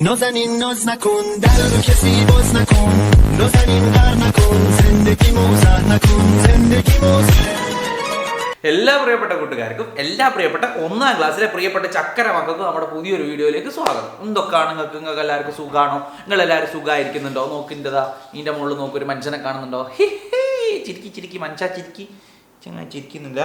نازنین ناز نکن در رو کسی باز نکن نازنین غر نکن زندگی موزر نکن زندگی موزر എല്ലാ പ്രിയപ്പെട്ട കൂട്ടുകാർക്കും എല്ലാ പ്രിയപ്പെട്ട ഒന്നാം ക്ലാസ്സിലെ പ്രിയപ്പെട്ട ചക്കര മക്കൾക്കും നമ്മുടെ പുതിയൊരു വീഡിയോയിലേക്ക് സ്വാഗതം എന്തൊക്കെയാണ് നിങ്ങൾക്ക് നിങ്ങൾക്ക് എല്ലാവർക്കും സുഖമാണോ നിങ്ങൾ എല്ലാവരും സുഖമായിരിക്കുന്നുണ്ടോ നോക്കിൻ്റെതാ ഇതിൻ്റെ മുകളിൽ നോക്കി ഒരു മനുഷ്യനെ കാണുന്നുണ്ടോ ഹി ഹി ചിരിക്കി ചിരിക്കി മനുഷ്യ ചിരിക്കി ചങ്ങ ചിരിക്കുന്നില്ല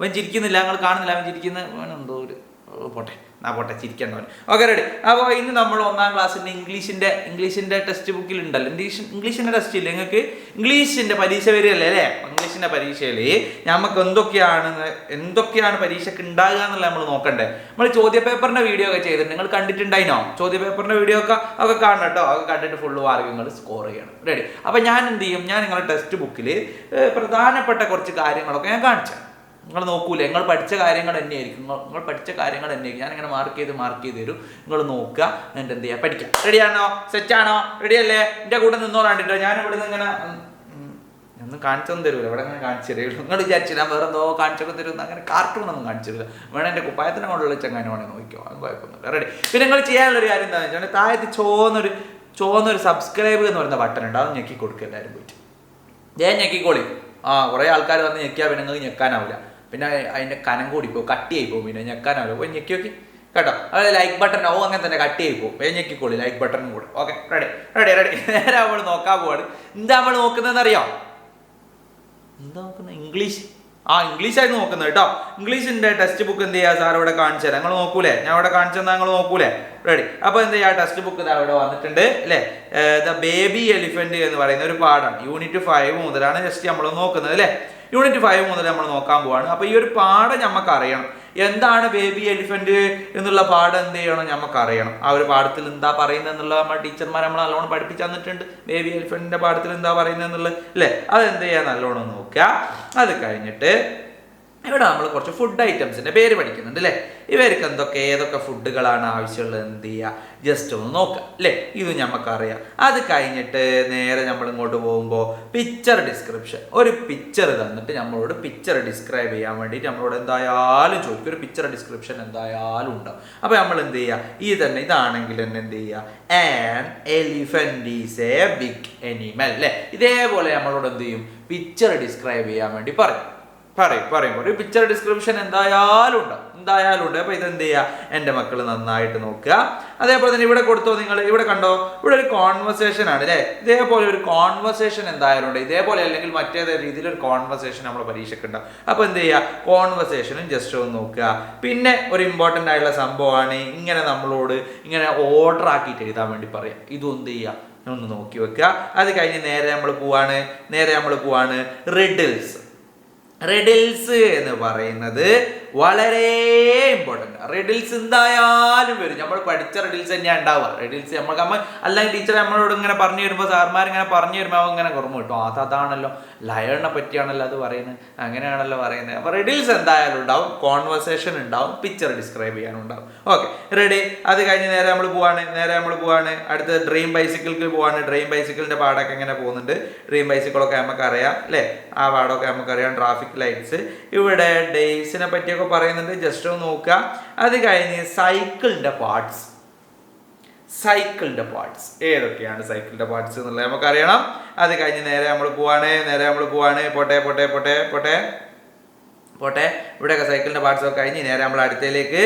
അവൻ ചിരിക്കുന്നില്ല നിങ്ങൾ കാണുന്നില്ല അവൻ ചിരിക്കുന്ന അവനെന്തോ ഒരു ഓ, പോട്ടെ. ആ പോട്ടെ ചിരിക്കേണ്ടവൻ. ഓക്കെ റെഡി അപ്പോൾ ഇന്ന് നമ്മൾ ഒന്നാം ക്ലാസ്സിന്റെ ഇംഗ്ലീഷിന്റെ ഇംഗ്ലീഷിന്റെ ടെക്സ്റ്റ് ബുക്കിൽ ഉണ്ടല്ലോ. ഇംഗ്ലീഷ് ഇംഗ്ലീഷിന്റെ ടെസ്റ്റ് ഇല്ല നിങ്ങൾക്ക്? ഇംഗ്ലീഷിന്റെ പരീക്ഷ വരികയല്ലേ അല്ലേ? ഇംഗ്ലീഷിന്റെ പരീക്ഷയിൽ നമുക്ക് എന്തൊക്കെയാണ് എന്തൊക്കെയാണ് പരീക്ഷയ്ക്ക് ഉണ്ടാകുക എന്നുള്ള നമ്മൾ നോക്കണ്ടേ. നമ്മൾ ചോദ്യ പേപ്പറിന്റെ വീഡിയോ ഒക്കെ ചെയ്തിട്ടുണ്ട്. നിങ്ങൾ കണ്ടിട്ടുണ്ടായിനോ? ചോദ്യ പേപ്പറിന്റെ വീഡിയോ ഒക്കെ ഒക്കെ കാണണം കേട്ടോ. ഒക്കെ കണ്ടിട്ട് ഫുള്ള് മാർഗങ്ങൾ സ്കോർ ചെയ്യണം. റെഡി അപ്പോൾ ഞാൻ എന്ത് ചെയ്യും? ഞാൻ നിങ്ങളുടെ ടെക്സ്റ്റ് ബുക്കിൽ പ്രധാനപ്പെട്ട കുറച്ച് കാര്യങ്ങളൊക്കെ ഞാൻ കാണിച്ചു നിങ്ങൾ നോക്കൂലേ നിങ്ങൾ പഠിച്ച കാര്യങ്ങൾ തന്നെയായിരിക്കും. നിങ്ങൾ നിങ്ങൾ പഠിച്ച കാര്യങ്ങൾ തന്നെയായിരിക്കും. ഞാൻ ഇങ്ങനെ മാർക്ക് ചെയ്ത് മാർക്ക് ചെയ്ത് തരും. നിങ്ങൾ നോക്കുക എന്നിട്ട് എന്ത് ചെയ്യുക പഠിക്കാം. റെഡിയാണോ റെഡി അല്ലേ? എന്റെ കൂടെ നിന്നോളാണ്ടിട്ടോ ഞാൻ ഇവിടെ നിന്ന് ഇങ്ങനെ ഒന്നും കാണിച്ചൊന്നും തരൂല. ഇവിടെ അങ്ങനെ കാണിച്ചു തരുള്ളൂ നിങ്ങൾ വിചാരിച്ചില്ല വേറെ എന്തോ കാണിച്ചൊക്കെ തരും അങ്ങനെ കാർട്ടൂൺ ഒന്നും കാണിച്ചു തരില്ല വേണം എന്റെ കുപ്പായത്തിനെ കൊണ്ടുള്ള ചെങ്ങനെ വേണമെങ്കിൽ നോക്കിയോ അത് കുഴപ്പമൊന്നുമില്ല. റെഡി പിന്നെ നിങ്ങൾ ചെയ്യാനുള്ള ഒരു കാര്യം എന്താണെന്ന് വെച്ചാൽ താഴത്ത് ചോന്നൊരു ചോന്നൊരു സബ്സ്ക്രൈബ് എന്ന് പറയുന്ന ബട്ടൺ ഉണ്ട്. അത് ഞെക്കി കൊടുക്കുക എല്ലാവരും പോയിട്ട്. ഞാൻ ഞെക്കിക്കോളി. ആ കുറേ ആൾക്കാർ വന്ന് ഞെക്കിയാൽ പിന്നെ നിങ്ങൾക്ക് ഞെക്കാനാവില്ല പിന്നെ അതിന്റെ കനം കൂടി പോകും കട്ടിയായി പോകും പിന്നെ ഞെക്കാനാവില്ല പോയി ഞെക്കി നോക്കി കേട്ടോ? അത് ലൈക്ക് ബട്ടൺ ഓ അങ്ങനെ തന്നെ കട്ടിയായി പോകും. വേഗം ഞെക്കിക്കോളി ലൈക്ക് ബട്ടൺ കൂടെ. ഓക്കെ റെഡി റെഡി റെഡി നേരെ അവൾ നോക്കാൻ പോവാണ്. എന്താ നമ്മൾ നോക്കുന്നത് അറിയാം എന്താ നോക്കുന്നത് ഇംഗ്ലീഷ് ആ ഇംഗ്ലീഷ് ആയിരുന്നു നോക്കുന്നത് കേട്ടോ. ഇംഗ്ലീഷിന്റെ ടെക്സ്റ്റ് ബുക്ക് എന്ത് ചെയ്യുക സാർ ഇവിടെ കാണിച്ചു തരാം നിങ്ങൾ നോക്കൂലേ? ഞാൻ ഇവിടെ കാണിച്ചു തന്നാൽ നിങ്ങൾ നോക്കൂലേ? റെഡി അപ്പോൾ എന്ത് ചെയ്യുക ടെക്സ്റ്റ് ബുക്ക് അവിടെ വന്നിട്ടുണ്ട് അല്ലേ? ദ ബേബി എലിഫന്റ് എന്ന് പറയുന്ന ഒരു പാഠമാണ് യൂണിറ്റ് ഫൈവ് മുതലാണ് ജസ്റ്റ് നമ്മൾ നോക്കുന്നത് അല്ലേ? യൂണിറ്റ് ഫൈവ് മുതൽ നമ്മൾ നോക്കാൻ പോവാണ്. അപ്പോൾ ഈ ഒരു പാഠം നമുക്ക് അറിയണം എന്താണ് ബേബി എലിഫന്റ് എന്നുള്ള പാഠം എന്ത് ചെയ്യണം നമുക്ക് അറിയണം ആ ഒരു പാഠത്തിൽ എന്താ പറയുന്നത് എന്നുള്ള നമ്മൾ ടീച്ചർമാർ നമ്മൾ നല്ലോണം പഠിപ്പിച്ചു തന്നിട്ടുണ്ട്. ബേബി എലിഫന്റിന്റെ പാഠത്തിൽ എന്താ പറയുന്നത് എന്നുള്ളത് അല്ലേ? അത് എന്ത് ചെയ്യാൻ നല്ലോണം നോക്കുക അത് കഴിഞ്ഞിട്ട് ഇവിടെ നമ്മൾ കുറച്ച് ഫുഡ് ഐറ്റംസിന്റെ പേര് പഠിക്കുന്നുണ്ട് അല്ലേ ഇവർക്ക് എന്തൊക്കെ ഏതൊക്കെ ഫുഡുകളാണ് ആവശ്യമുള്ളത്? എന്ത് ചെയ്യുക ജസ്റ്റ് ഒന്ന് നോക്കുക അല്ലേ ഇത് നമുക്കറിയാം അത് കഴിഞ്ഞിട്ട് നേരെ നമ്മൾ ഇങ്ങോട്ട് പോകുമ്പോൾ പിക്ചർ ഡിസ്ക്രിപ്ഷൻ ഒരു പിക്ചർ തന്നിട്ട് നമ്മളോട് പിക്ചർ ഡിസ്ക്രൈബ് ചെയ്യാൻ വേണ്ടിയിട്ട് നമ്മളോട് എന്തായാലും ചോദിക്കും. ഒരു പിക്ചർ ഡിസ്ക്രിപ്ഷൻ എന്തായാലും ഉണ്ടാവും. അപ്പോൾ നമ്മൾ എന്ത് ചെയ്യുക ഈ തന്നെ ഇതാണെങ്കിൽ തന്നെ എന്ത് ചെയ്യുക an elephant is a big animal അല്ലേ ഇതേപോലെ നമ്മളോട് എന്ത് ചെയ്യും? പിക്ചർ ഡിസ്ക്രൈബ് ചെയ്യാൻ വേണ്ടി പറയും. പറയും പറയും. ഒരു പിക്ചർ ഡിസ്ക്രിപ്ഷൻ എന്തായാലും ഉണ്ടാവും എന്തായാലും ഉണ്ട്. അപ്പോൾ ഇതെന്ത് ചെയ്യുക എന്റെ മക്കൾ നന്നായിട്ട് നോക്കുക. അതേപോലെ തന്നെ ഇവിടെ കൊടുത്തോ നിങ്ങൾ ഇവിടെ കണ്ടോ? ഇവിടെ ഒരു കോൺവെർസേഷൻ ആണ് അല്ലേ ഇതേപോലെ ഒരു കോൺവെർസേഷൻ എന്തായാലും ഉണ്ട്. ഇതേപോലെ അല്ലെങ്കിൽ മറ്റേതേ രീതിയിൽ ഒരു കോൺവെർസേഷൻ നമ്മൾ പരീക്ഷയ്ക്ക് ഉണ്ടാവും. അപ്പോൾ എന്ത് ചെയ്യുക കോൺവെർസേഷനും ജസ്റ്റ് ഒന്ന് നോക്കുക. പിന്നെ ഒരു ഇമ്പോർട്ടന്റ് ആയിട്ടുള്ള സംഭവമാണ്. ഇങ്ങനെ നമ്മളോട് ഇങ്ങനെ ഓർഡർ ആക്കിയിട്ട് എഴുതാൻ വേണ്ടി പറയാം. ഇതും എന്ത് ചെയ്യുക ഒന്ന് നോക്കി വെക്കുക. അത് കഴിഞ്ഞ് നേരെ നമ്മൾ പോവാണ്. നേരെ നമ്മൾ പോവാണ്. റിഡിൽസ് റിഡിൽസ് എന്ന് പറയുന്നത് വളരെ ഇമ്പോർട്ടന്റ് റിഡിൽസ് എന്തായാലും വരും. നമ്മൾ പഠിച്ച റിഡിൽസ് തന്നെയാണ് ഉണ്ടാവുക. റിഡിൽസ് നമുക്ക് നമ്മൾ അല്ലെങ്കിൽ ടീച്ചർ നമ്മളോട് ഇങ്ങനെ പറഞ്ഞു വരുമ്പോൾ സാർമാർ ഇങ്ങനെ പറഞ്ഞു വരുമ്പോൾ അവൻ ഇങ്ങനെ ഓർമ്മ കിട്ടും. അത് അതാണല്ലോ. ലയറിനെ പറ്റിയാണല്ലോ അത് പറയുന്നത്. അങ്ങനെയാണല്ലോ പറയുന്നത്. അപ്പോൾ റിഡിൽസ് എന്തായാലും ഉണ്ടാവും. കോൺവെർസേഷൻ ഉണ്ടാവും. പിക്ചർ ഡിസ്ക്രൈബ് ചെയ്യാനുണ്ടാവും ഓക്കെ റെഡി അത് കഴിഞ്ഞ് നേരെ നമ്മൾ പോവാണ്. നേരെ നമ്മൾ പോവാണ്. അടുത്ത ഡ്രീം ബൈസിക്കിൾക്ക് പോവാണ്. ഡ്രീം ബൈസിക്കിളിന്റെ പാടൊക്കെ എങ്ങനെ പോകുന്നുണ്ട്. ഡ്രീം ബൈസിക്കിളൊക്കെ നമുക്കറിയാം അല്ലേ? ആ പാടമൊക്കെ നമുക്കറിയാം. ട്രാഫിക് ലൈറ്റ്സ് ഇവിടെ ഡേയ്സിനെ പറ്റിയൊക്കെ പറയുന്നുണ്ട്. ജസ്റ്റ് ഒന്ന് നോക്കുക. അത് കഴിഞ്ഞ് സൈക്കിളിന്റെ പാർട്സ് സൈക്കിളിന്റെ പാർട്സ് ഏതൊക്കെയാണ് സൈക്കിളിന്റെ പാർട്സ് എന്നുള്ളത് നമുക്കറിയണം. അത് കഴിഞ്ഞ് നേരെ നമ്മൾ പോവാണ്. നേരെ നമ്മൾ പോവാണ്. പോട്ടെ പോട്ടെ പോട്ടെ പോട്ടെ. പോട്ടെ. ഇവിടെയൊക്കെ സൈക്കിളിന്റെ പാർട്സ് ഒക്കെ കഴിഞ്ഞ് നേരെ നമ്മൾ അടുത്തയിലേക്ക്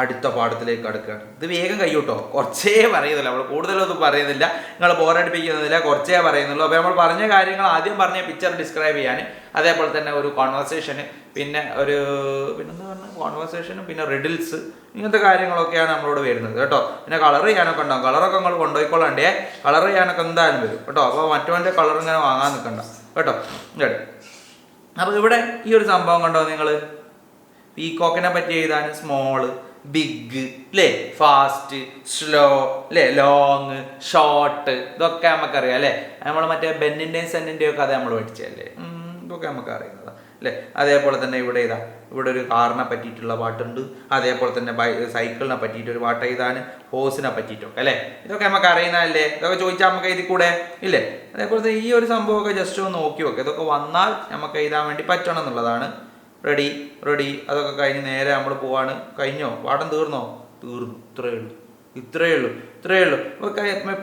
അടുത്ത പാഠത്തിലേക്ക് അടുക്കുകയാണ് ഇത് വേഗം കഴിയൂട്ടോ കുറച്ചേ പറയുന്നില്ല നമ്മൾ കൂടുതലൊന്നും പറയുന്നില്ല. നിങ്ങൾ ബോറടിപ്പിക്കുന്നില്ല കുറച്ചേ പറയുന്നുള്ളൂ. അപ്പോൾ നമ്മൾ പറഞ്ഞ കാര്യങ്ങൾ ആദ്യം പറഞ്ഞ പിക്ചർ ഡിസ്ക്രൈബ് ചെയ്യാൻ. അതേപോലെ തന്നെ ഒരു കോൺവെർസേഷന് പിന്നെ ഒരു പിന്നെന്താ പറഞ്ഞാൽ കോൺവെർസേഷനും പിന്നെ റിഡിൽസ് ഇങ്ങനത്തെ കാര്യങ്ങളൊക്കെയാണ് നമ്മളോട് വരുന്നത് കേട്ടോ. പിന്നെ കളർ ചെയ്യാനൊക്കെ ഉണ്ടാവും. കളറൊക്കെ നിങ്ങൾ കൊണ്ടുപോയിക്കൊള്ളണ്ടേ? കളർ ചെയ്യാനൊക്കെ എന്തായാലും വരും കേട്ടോ. അപ്പോൾ മറ്റവന്റെ കളർ ഇങ്ങനെ വാങ്ങാൻ നിൽക്കണ്ട കേട്ടോ. കേട്ടോ അപ്പോൾ ഇവിടെ ഈ ഒരു സംഭവം കണ്ടോ നിങ്ങൾ? പീകോക്കിനെ പറ്റി എഴുതാൻ സ്മോൾ ബിഗ് അല്ലേ ഫാസ്റ്റ് സ്ലോ അല്ലേ ലോങ് ഷോർട്ട് ഇതൊക്കെ നമുക്കറിയാം അല്ലേ നമ്മൾ മറ്റേ ബെന്നിന്റെയും സെന്നിന്റെയും ഒക്കെ അത് നമ്മൾ പഠിച്ചല്ലേ ഇതൊക്കെ നമുക്ക് അറിയുന്നതാണ് അല്ലേ അതേപോലെ തന്നെ ഇവിടെ ഇതാ ഇവിടെ ഒരു കാറിനെ പറ്റിയിട്ടുള്ള പാട്ടുണ്ട് അതേപോലെ തന്നെ ബൈ സൈക്കിളിനെ പറ്റിയിട്ട് ഒരു പാട്ട് എഴുതാൻ ഹോസിനെ പറ്റിയിട്ടൊക്കെ അല്ലേ ഇതൊക്കെ നമുക്ക് അറിയുന്നതല്ലേ? ഇതൊക്കെ ചോദിച്ചാൽ നമുക്ക് എഴുതി കൂടെ ഇല്ലേ? അതേപോലെ ഈ ഒരു സംഭവമൊക്കെ ജസ്റ്റ് ഒന്ന് നോക്കി വെക്കുക ഇതൊക്കെ വന്നാൽ നമുക്ക് എഴുതാൻ വേണ്ടി പറ്റണം എന്നുള്ളതാണ് റെഡി റെഡി. അതൊക്കെ കഴിഞ്ഞ് നേരെ നമ്മൾ പോവാണ്. കഴിഞ്ഞോ? പാഠം തീർന്നോ? തീർന്നു. ഇത്രയേ ഉള്ളൂ. ഇത്രയേ ഉള്ളൂ. ഇത്രയേ ഉള്ളൂ.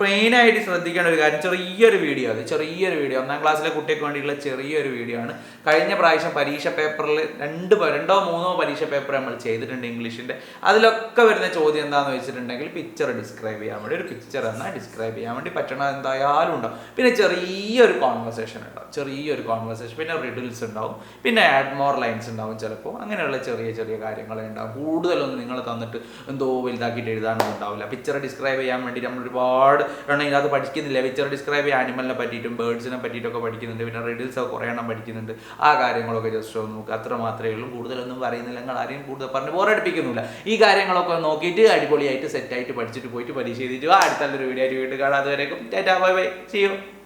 മെയിനായിട്ട് ശ്രദ്ധിക്കേണ്ട ഒരു കാര്യം ചെറിയൊരു വീഡിയോ അത് ചെറിയൊരു വീഡിയോ ഒന്നാം ക്ലാസ്സിലെ കുട്ടിക്ക് വേണ്ടിയിട്ടുള്ള ചെറിയൊരു വീഡിയോ ആണ്. കഴിഞ്ഞ പ്രാവശ്യം പരീക്ഷ പേപ്പറിൽ രണ്ട് രണ്ടോ മൂന്നോ പരീക്ഷ പേപ്പർ നമ്മൾ ചെയ്തിട്ടുണ്ട് ഇംഗ്ലീഷിന്റെ അതിലൊക്കെ വരുന്ന ചോദ്യം എന്താണെന്ന് വെച്ചിട്ടുണ്ടെങ്കിൽ പിക്ചർ ഡിസ്ക്രൈബ് ചെയ്യാൻ വേണ്ടി ഒരു പിക്ചർ എന്നാൽ ഡിസ്ക്രൈബ് ചെയ്യാൻ വേണ്ടി പറ്റണ എന്തായാലും ഉണ്ടാവും. പിന്നെ ചെറിയൊരു കോൺവെർസേഷൻ ഉണ്ടാവും ചെറിയൊരു കോൺവെർസേഷൻ പിന്നെ റിഡിൽസ് ഉണ്ടാവും പിന്നെ ആഡ് മോർ ലൈൻസ് ഉണ്ടാവും ചിലപ്പോൾ അങ്ങനെയുള്ള ചെറിയ ചെറിയ കാര്യങ്ങളെ ഉണ്ടാവും. കൂടുതലൊന്നും നിങ്ങൾ തന്നിട്ട് എന്തോ വലുതാക്കിയിട്ട് എഴുതാനൊന്നും ഉണ്ടാവില്ല. പിക്ചർ ഡിസ്ക്രൈബ് ചെയ്യാൻ വേണ്ടി നമ്മൾ ഒരുപാട് എണ്ണം ഇതിനകത്ത് പഠിക്കുന്നില്ല. പിക്ചർ ഡിസ്ക്രൈബ് ചെയ്യാൻ ആനിമലിനെ പറ്റിയിട്ടും ബേഡ്സിനെ പറ്റിയിട്ടൊക്കെ പഠിക്കുന്നുണ്ട്. പിന്നെ റിഡിൽസ് കുറേ എണ്ണം പഠിക്കുന്നുണ്ട്. ആ കാര്യങ്ങളൊക്കെ ജസ്റ്റ് ഒന്ന് നോക്കുക അത്ര മാത്രമേ ഉള്ളൂ. കൂടുതലൊന്നും പറയുന്നില്ല. നിങ്ങൾ ആരെയും കൂടുതൽ പറഞ്ഞ് ബോറടിപ്പിക്കുന്നില്ല ഈ കാര്യങ്ങളൊക്കെ നോക്കിയിട്ട് അടിപൊളിയായിട്ട് സെറ്റായിട്ട് പഠിച്ചിട്ട് പോയിട്ട് പരീക്ഷ എഴുതിയിട്ട് അടുത്ത നല്ലൊരു വീഡിയോ ആയിട്ട് വീണ്ടും കാണാതെ വരേക്കും ടാറ്റാ ബൈ ബൈ. ചെയ്യും